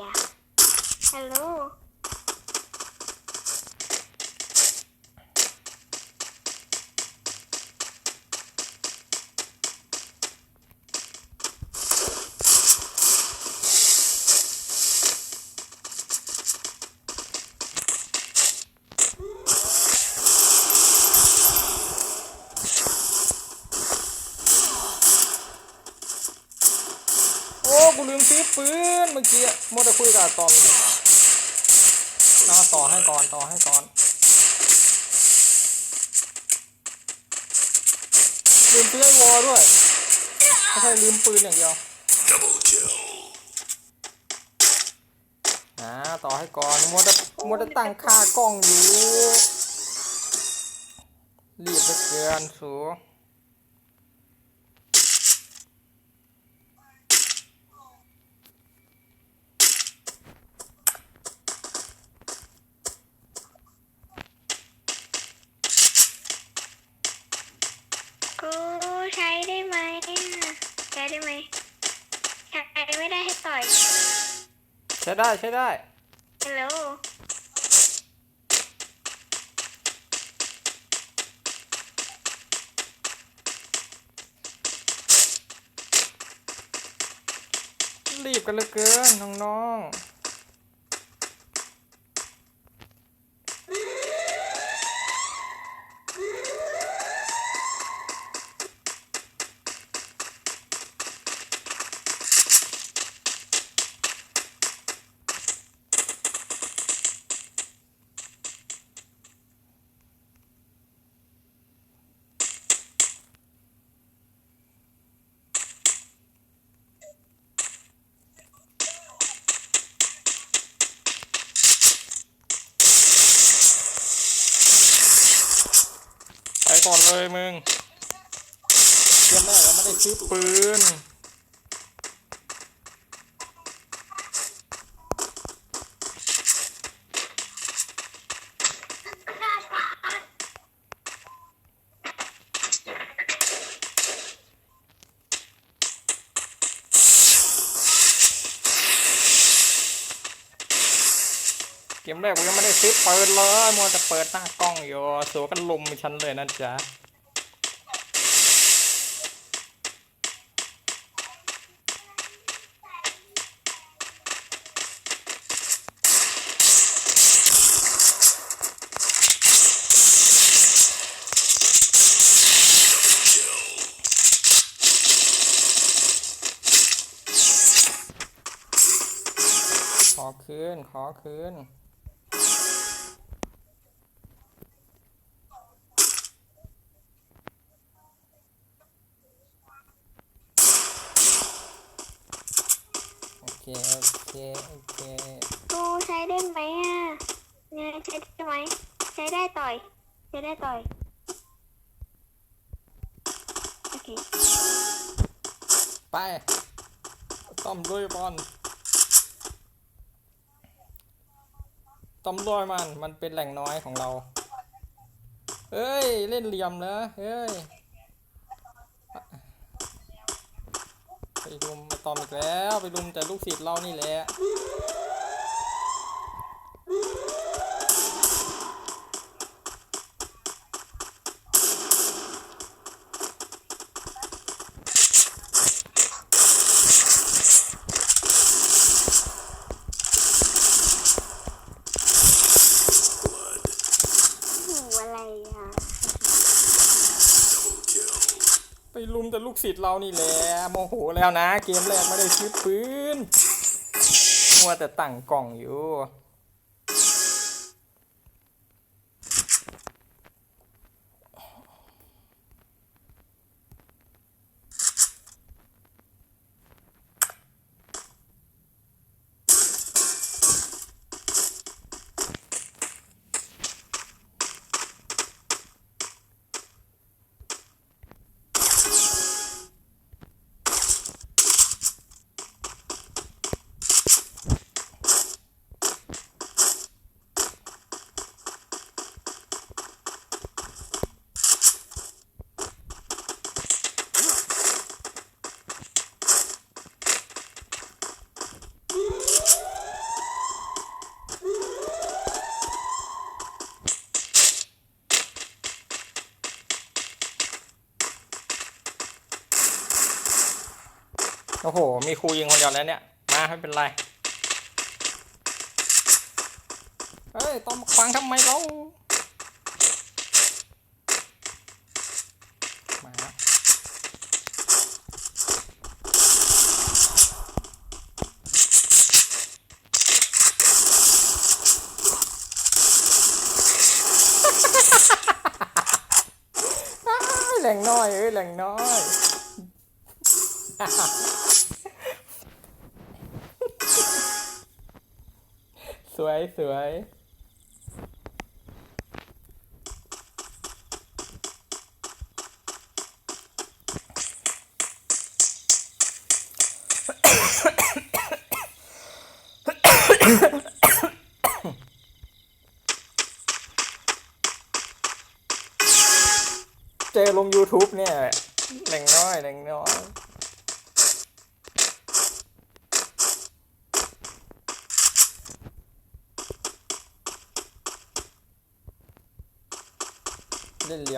อะฮัลาตอมอยู่เอาต่อให้ก่อนต่อให้ก่อนลืมซื้อไอ้วอลด้วยไม่ใช่ลืมปืนอย่างเดียว Double kill. อ่าต่อให้ก่อนมัวแต่มัวแต่ตั้งค่ากล้องอยู่รีบเหลือเกินสู กูใช้ได้ไหมอะใช้ได้ไหมใช้ไม่ได้ ให้ต่อยใช้ได้ใช้ได้ฮัลโหลรีบกันเหลือเกินน้องๆ เลยมึงเกมแรกเราไม่ได้ซื้อปืน มแรกกูยังไม่ได้ซื้อปืนเลยมัวแต่เปิดหน้ากล้องอยู่สัวกันลุมฉันเลยนะจ๊ะขอคืน ขอคืน เคโอเคโอเคกูใช้ได้ไหมอะเนี่ยใช้ได้ไหมใช้ได้ต่อย ใช้ได้ต่อย โอเค ไปต้อมด้วยบอลต้อมด้วยมัน มันเป็นแหล่งน้อยของเรา เฮ้ย เล่นเหลี่ยมเหรอเฮ้ย ไปรุมมาตอมอีกแล้ว ไปรุมแต่ลูกศิษย์เรานี่แหละ สิทธิ์เรานี่แหละโมโหแล้วนะ เกมแรกไม่ได้ซื้อปืนมัวแต่ตั้งกล่องอยู่ โอ้โห มีครูยิงคนเดียวแล้วเนี่ย มาไม่เป็นไร เฮ้ย ต้องมาฟังทำไมเรา มาแหล่งน้อยเอ้ยแหล่งน้อย วยสวยเจอลง YouTube เนี่ยแหล่งน้อยแหล่งน้อย เล่นเห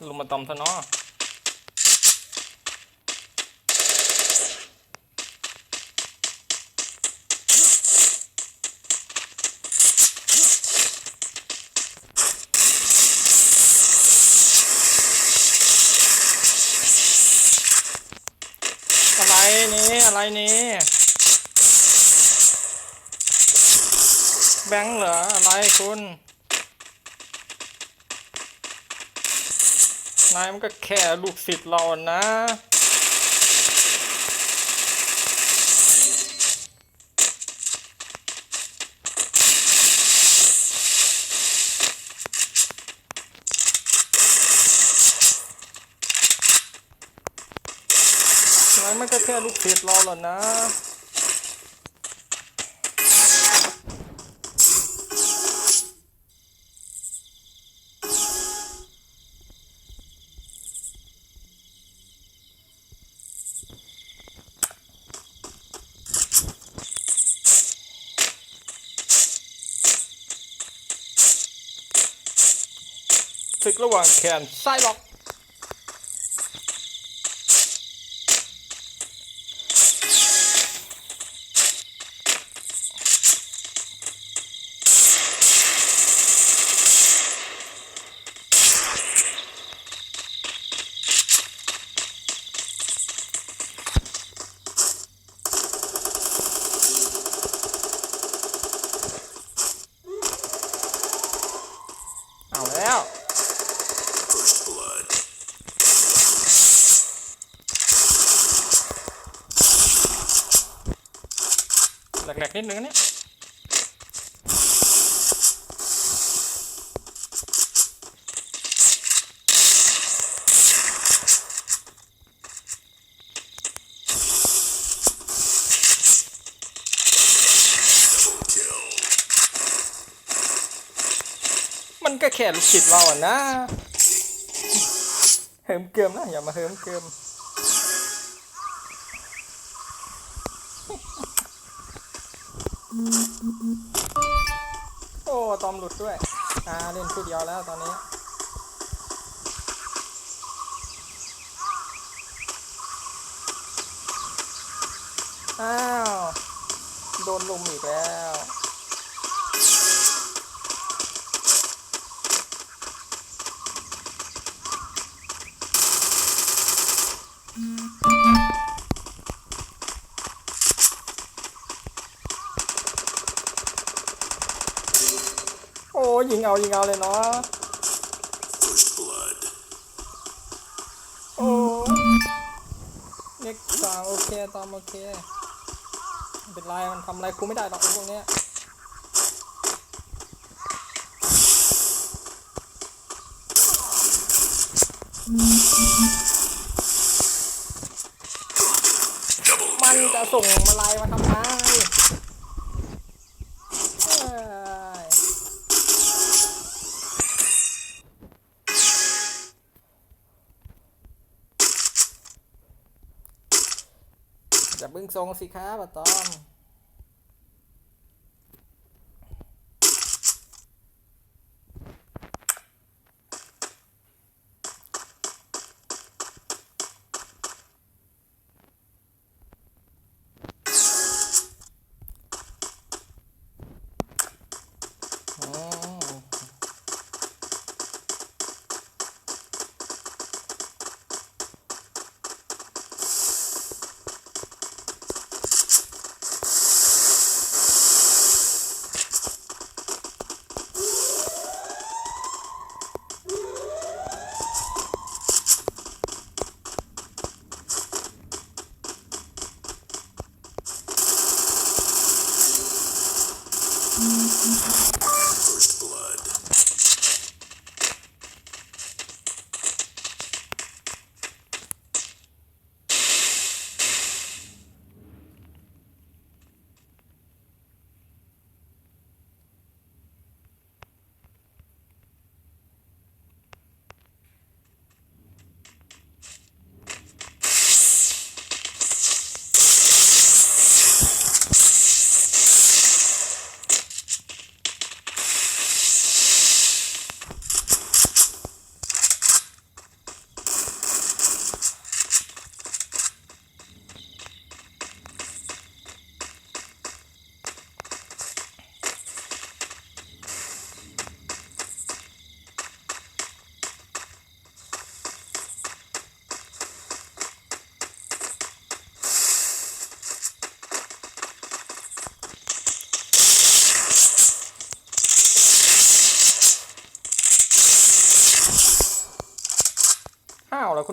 ลี่ยมวะเฮ้ยโอ้ตายแล้วลุมมาตอมซะเนาะอะไรนี่อะไรนี่แบงค์เหรออะไรคุณ นายมันก็แค่ลูกศิษย์เรานะ นายมันก็แค่ลูกศิษย์เราหรอนะ ว่างแขนไซล็อก แหลกๆนิดนึงนะเนี่ยมันก็แค่ลูกศิษย์เราอะนะเหิมเกิมนะอย่ามาเหิมเกิม โอ้ ตอมหลุดด้วย อ่า เล่นคู่เดียวแล้วตอนนี้ อ้าว โดนลุมอีกแล้ว ยิงเอายิงเอาเลยเนาะโอ้เน็กสามโอเคตอมโอเคเป็นไรมันทำอะไรกูไม่ได้หรอกพวกเนี้ยมันจะส่งมาลายมาทำไม อย่าบึ้งทรงสิครับอะตอม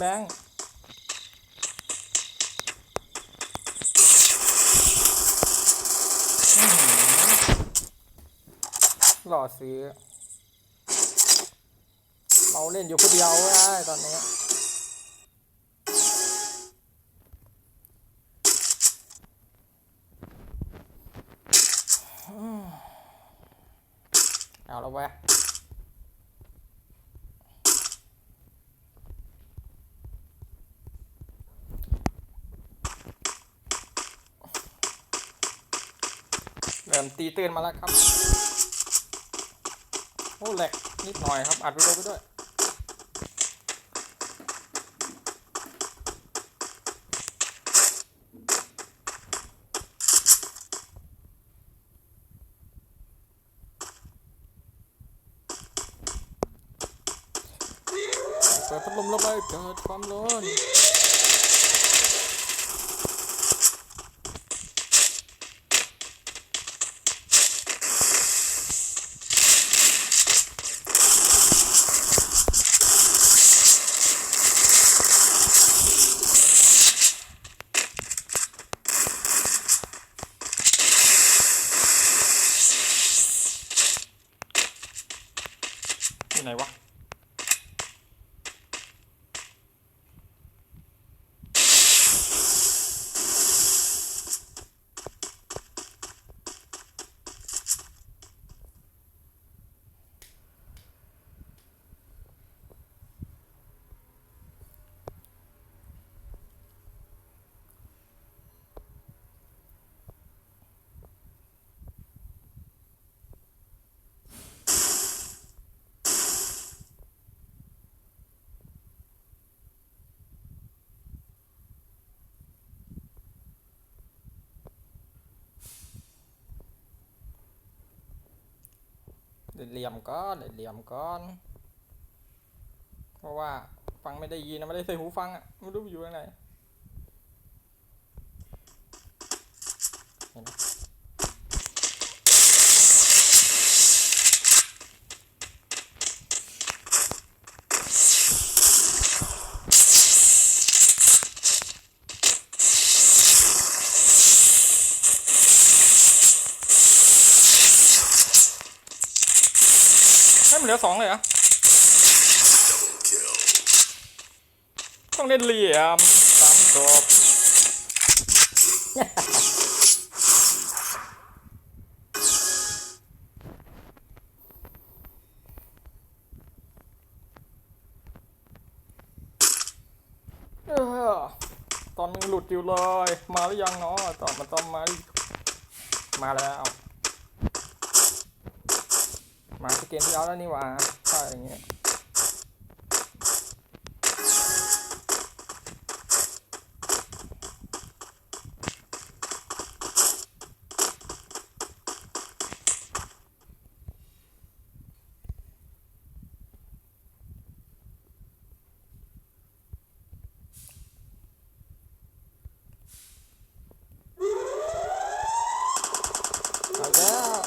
แบงค์หล่อซื้อ เราเล่นอยู่คนเดียวไม่ได้ตอนนี้เอาแล้วเว้ย มตีตื่นมาแล้วครับโอ้แหลกนิดหน่อยครับ อัดวิดีโอไปด้วยเปิดพัดลมระบายเกิดความร้อน เดี๋ยวเหลี่ยมก้อนเดี๋ยวเหลี่ยมก้อน เพราะว่าฟังไม่ได้ยินนะไม่ได้ใส่หูฟังอะไม่รู้อยู่ยังไงเห็นไหมให้ มันเหลือสองเลยเหรอต้องเล่นเหลี่ยมสามจบเออตอนมึงหลุดอยู่เลย มาหรือยังเนาะตอบมาตอมมา มาแล้ว มาส เกมที่แล้วแล้วนี่หว่าใช่อย่างเงี้ย เอาแล้ว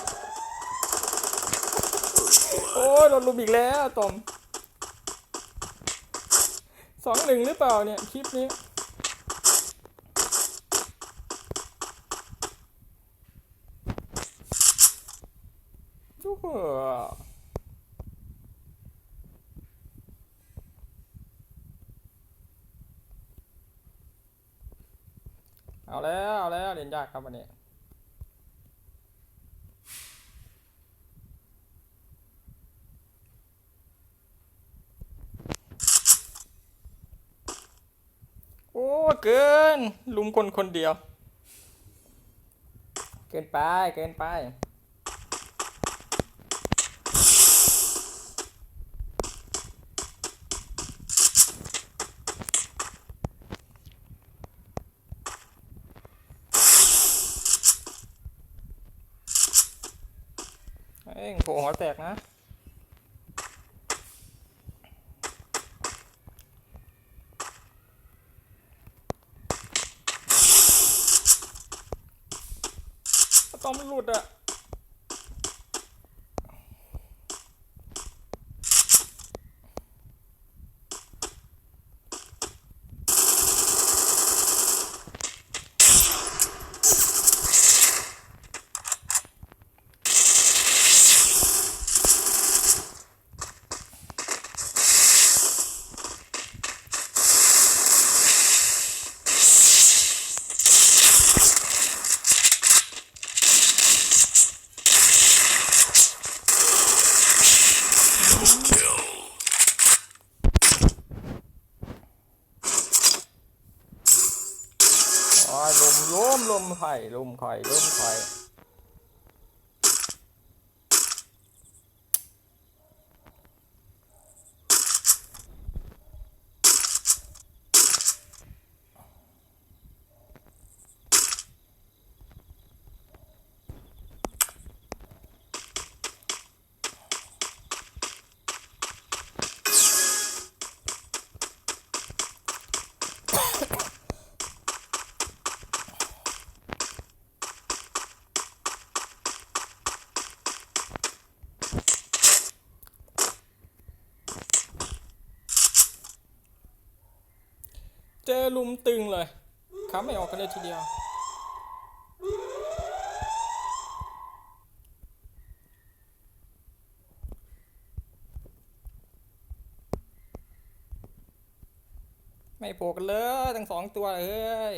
First blood. โอ้ยโดน ลุมอีกแล้วตอมสองหนึ่งหรือเปล่าเนี่ย คลิปนี้โอ้โหเอาแล้ว เอาแล้วเรียนยากครับวันนี้ โอ้ เกิน ลุมคนคนเดียว เกินไป เกินไปเอ้ยโผล่หัวแตกนะ ตอม ลุมล้มลมไข่ลุมไข่ลุมไข่ เจอลุมตึงเลยขาไม่ออกกันเลยทีเดียว ไม่โผล่กันเลยทั้งสองตัวเอ้ย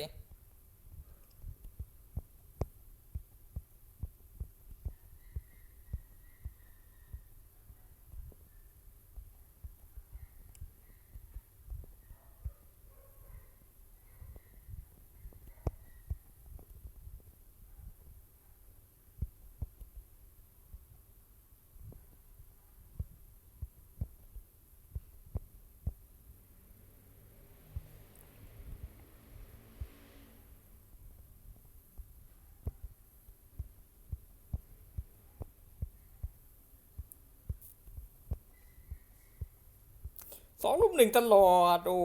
สองลุมหนึ่งตลอด โอ้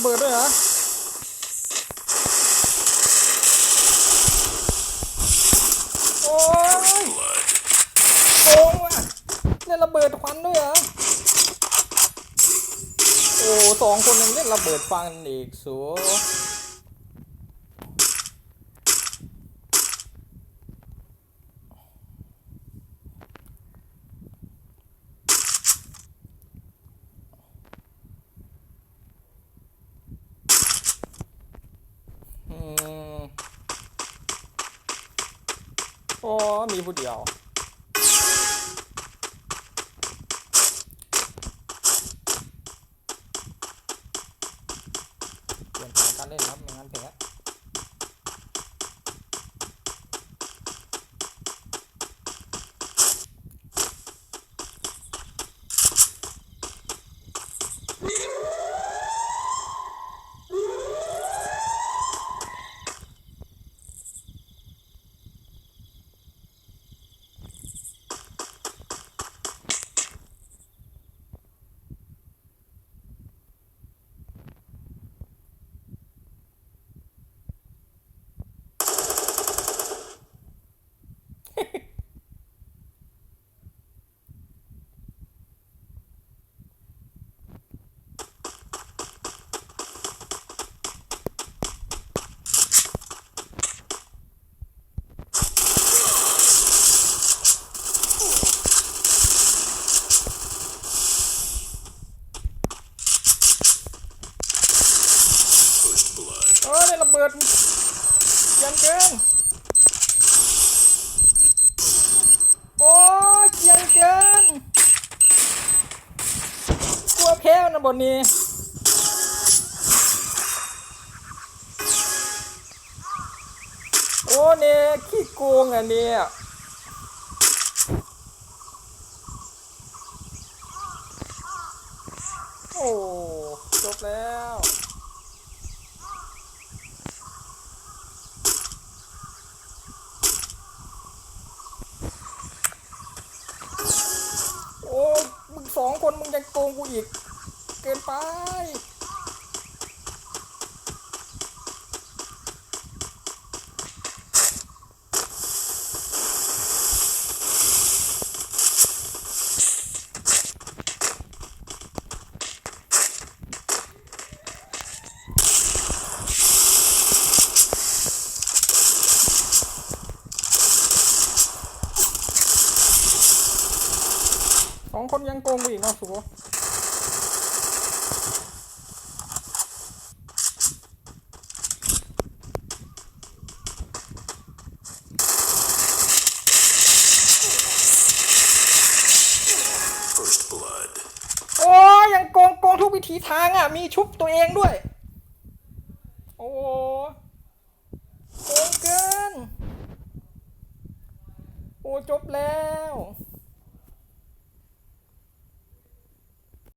ระเบิดด้วยเหรอโอ้ยโกงว่ะเล่นระเบิดควันด้วยเหรอโอ้สองคนยังเล่นระเบิดฟังอีกสูอืม โอ้มีผู้เดียว เปลี่ยนแผนการเล่นครับไม่งั้นแพ้ First blood. เออได้ระเบิดเกินเกินโอ้ยเกียนเกินกลัวแพ้ นี้ โอ้เนี่ยขี้โกงอะเนี่ยโอ้จบแล้ว โอ้มึงสองคนมึงยังโกงกูอีก เกินไป สองคน ยังโกงกูอีกเนาะสู